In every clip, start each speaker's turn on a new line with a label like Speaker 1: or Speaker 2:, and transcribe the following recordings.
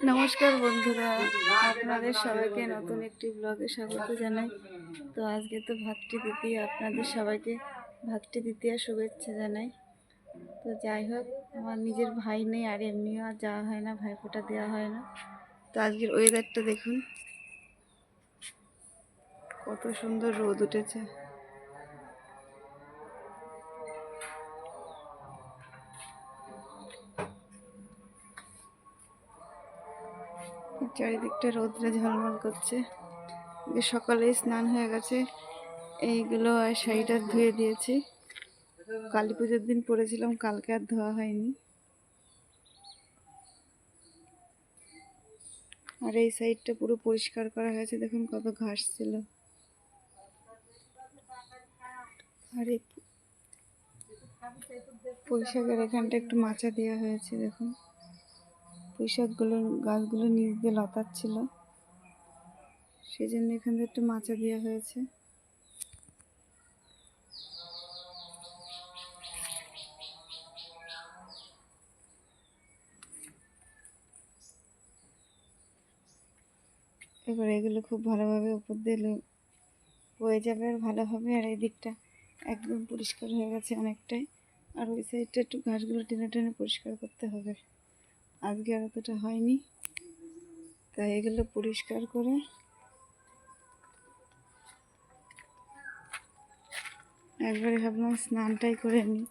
Speaker 1: নমস্কার বন্ধুরা, আপনাদের সবাইকে নতুন একটি ব্লগে স্বাগত জানাই। তো আজকে তো ভাতৃ দ্বিতীয় আপনাদের সবাইকে ভাতৃ দ্বিতীয় শুভেচ্ছা জানাই। তো যাই হোক, আমার নিজের ভাই নেই আর এমনিও আর যাওয়া হয় না, ভাইফোঁটা দেওয়া হয় না। তো আজকের ওয়েদারটা দেখুন। কত সুন্দর রোদ উঠেছে। চারিদিকটা রোদ্রে ঝলমল করছে। যে সকালেই স্নান হয়ে গেছে, এইগুলো আর শাড়িটা ধুয়ে দিয়েছি। কালী পুজোর দিন পরেছিলাম, কালকে আর ধোয়া হয়নি। আর এই সাইডটা পুরো পরিষ্কার করা হয়েছে, দেখুন কত ঘাস ছিল। আর এই পুঁইশাকের এখানটা একটু মাচা দেওয়া হয়েছে, দেখুন। পুঁইশাকগুলো, গাছগুলো নিচ দিয়ে লতাচ্ছিল। সেই জন্য এখানে একটু মাচা দেওয়া হয়েছে। এবার এগুলো খুব ভালোভাবে উপর দিয়ে বয়ে যাবে আর ভালো হবে। আর এই দিকটা একদম পরিষ্কার হয়ে গেছে অনেকটাই। আর ওই সাইডটা একটু ঘাসগুলো টেনে টেনে পরিষ্কার করতে হবে। আজকে আর অতটা হয়নি। তাই এগুলো পরিষ্কার করে একবারে ভাবলাম স্নানটাই করে নিই।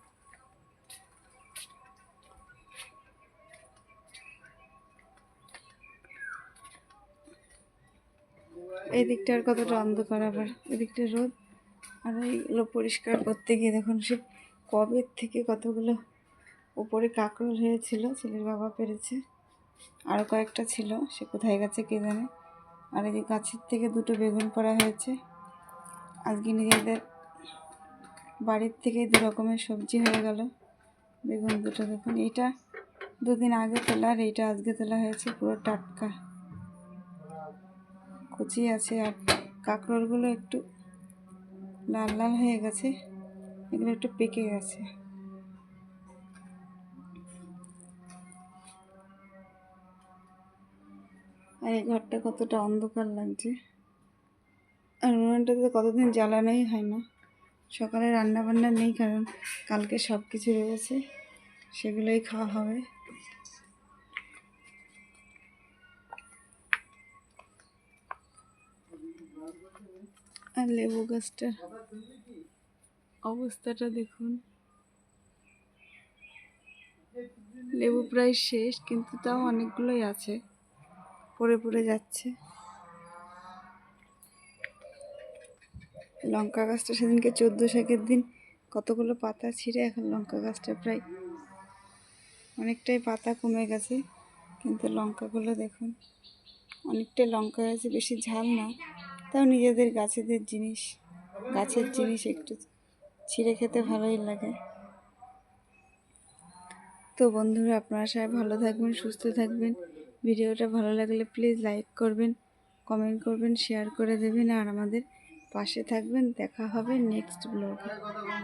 Speaker 1: এই আর কতটা অন্ধকার আবার। এদিকটা রোদ। আর এইগুলো পরিষ্কার করতে গিয়ে দেখুন সে কবের থেকে কতগুলো উপরে কাঁকড়োল হয়েছিল, ছেলের বাবা পেরেছে। আরও কয়েকটা ছিল, সে কোথায় গেছে কে জানে। আর এই গাছের থেকে দুটো বেগুন পড়া হয়েছে। আজকে নিজেদের বাড়ির থেকে দু রকমের সবজি হয়ে গেল। বেগুন দুটো, দেখুন। এইটা দুদিন আগে তোলা আর এইটা আজকে তোলা হয়েছে, পুরো টাটকা। কচি আছে আর কাঁকড়োলগুলো একটু লাল লাল হয়ে গেছে, এগুলো একটু পেকে গেছে। আর এই ঘরটা কতটা অন্ধকার লাগছে। আর উনুনটাতে কতদিন জ্বালানোই হয় না। সকালে রান্না বান্না নেই, কারণ কালকে সব কিছু রয়েছে। সেগুলোই খাওয়া হবে। আর লেবু গাছটার অবস্থাটা দেখুন। লেবু প্রায় শেষ, কিন্তু তাও অনেকগুলোই আছে। পড়ে পড়ে যাচ্ছে। লঙ্কা গাছটা সেদিনকে চোদ্দ শাকের দিন কতগুলো পাতা ছিঁড়ে এখন লঙ্কা গাছটা প্রায় অনেকটাই পাতা কমে গেছে। কিন্তু লঙ্কাগুলো দেখুন অনেকটাই লঙ্কা গেছে বেশি ঝাল না, তাও নিজেদের গাছেদের জিনিস, গাছের জিনিস একটু ছিঁড়ে খেতে ভালোই লাগে। তো বন্ধুরা, আপনারা সবাই ভালো থাকবেন, সুস্থ থাকবেন। ভিডিওটা ভালো লাগলে প্লিজ লাইক করবেন কমেন্ট করবেন শেয়ার করে দেবেন আর আমাদের পাশে থাকবেন। দেখা হবে নেক্সট ব্লগে